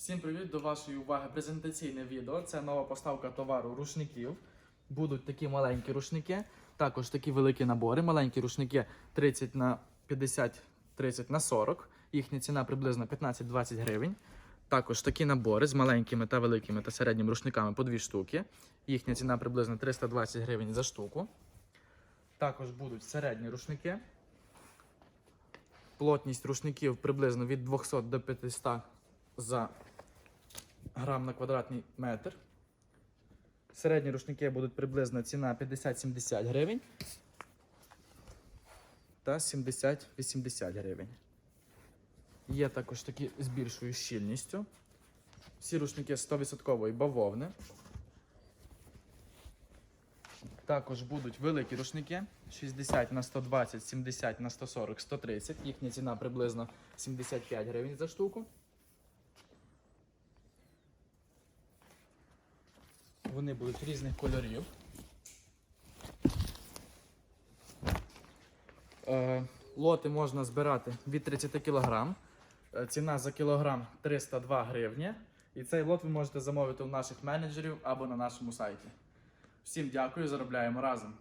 Всім привіт до вашої уваги презентаційне відео. Це нова поставка товару рушників. Будуть такі маленькі рушники, також такі великі набори. Маленькі рушники 30 на 50, 30 на 40. Їхня ціна приблизно 15-20 гривень. Також такі набори з маленькими та великими та середніми рушниками по дві штуки. Їхня ціна приблизно 320 гривень за штуку. Також будуть середні рушники. Плотність рушників приблизно від 200 до 500 за грам на квадратний метр. Середні рушники будуть приблизно ціна 50-70 гривень та 70-80 гривень. Є також такі з більшою щільністю. Всі рушники 100% бавовни. Також будуть великі рушники 60 на 120, 70 на 140, 130. Їхня ціна приблизно 75 гривень за штуку. Вони будуть різних кольорів. Е, Лоти можна збирати від 30 кг. Ціна за кілограм 302 гривні. І цей лот ви можете замовити у наших менеджерів або на нашому сайті. Всім дякую, заробляємо разом.